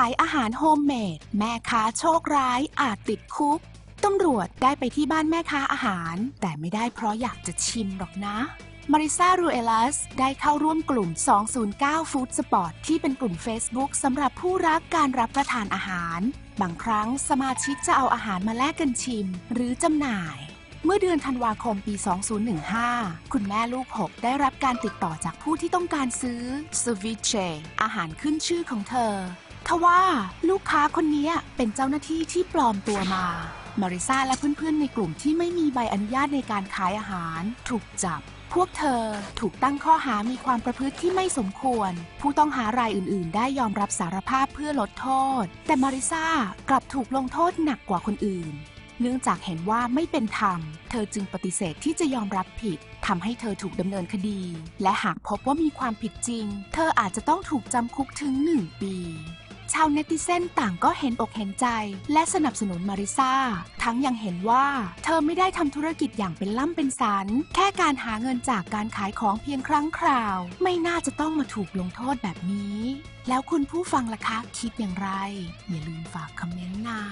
ขายอาหารโฮมเมด แม่ค้าโชคร้ายอาจติดคุก ตำรวจได้ไปที่บ้านแม่ค้าอาหาร แต่ไม่ได้เพราะอยากจะชิมหรอกนะ มาริซารูเอลัสได้เข้าร่วมกลุ่ม 209 Food Spot ที่เป็นกลุ่ม Facebook สำหรับผู้รักการรับประทานอาหาร บางครั้งสมาชิกจะเอาอาหารมาแลกกันชิม หรือจำหน่ายเมื่อเดือนธันวาคมปี 2015 คุณแม่ลูกหกได้รับการติดต่อจากผู้ที่ต้องการซื้อสวิเชอาหารขึ้นชื่อของเธอ ทว่าลูกค้าคนนี้เป็นเจ้าหน้าที่ที่ปลอมตัวมา มาริซาและเพื่อนๆในกลุ่มที่ไม่มีใบอนุญาตในการขายอาหาร ถูกจับ พวกเธอถูกตั้งข้อหามีความประพฤติที่ไม่สมควร ผู้ต้องหารายอื่นๆ ได้ยอมรับสารภาพเพื่อลดโทษ แต่มาริซากลับถูกลงโทษหนักกว่าคนอื่น เนื่องจากเห็นว่าไม่เป็นธรรม เธอจึงปฏิเสธที่จะยอมรับผิดทำให้เธอถูกดำเนินคดี และหากพบว่ามีความผิดจริง เธออาจจะต้องถูกจำคุกถึงหนึ่งปี ชาวเนติเซนต่างก็เห็นอกเห็นใจ และสนับสนุนมาริซาทั้งยังเห็นว่า เธอไม่ได้ทำธุรกิจอย่างเป็นล่ำเป็นสัน แค่การหาเงินจากการขายของเพียงครั้งคราว ไม่น่าจะต้องมาถูกลงโทษแบบนี้ แล้วคุณผู้ฟังล่ะคะ คิดอย่างไร อย่าลืมฝากคอมเมนต์นะ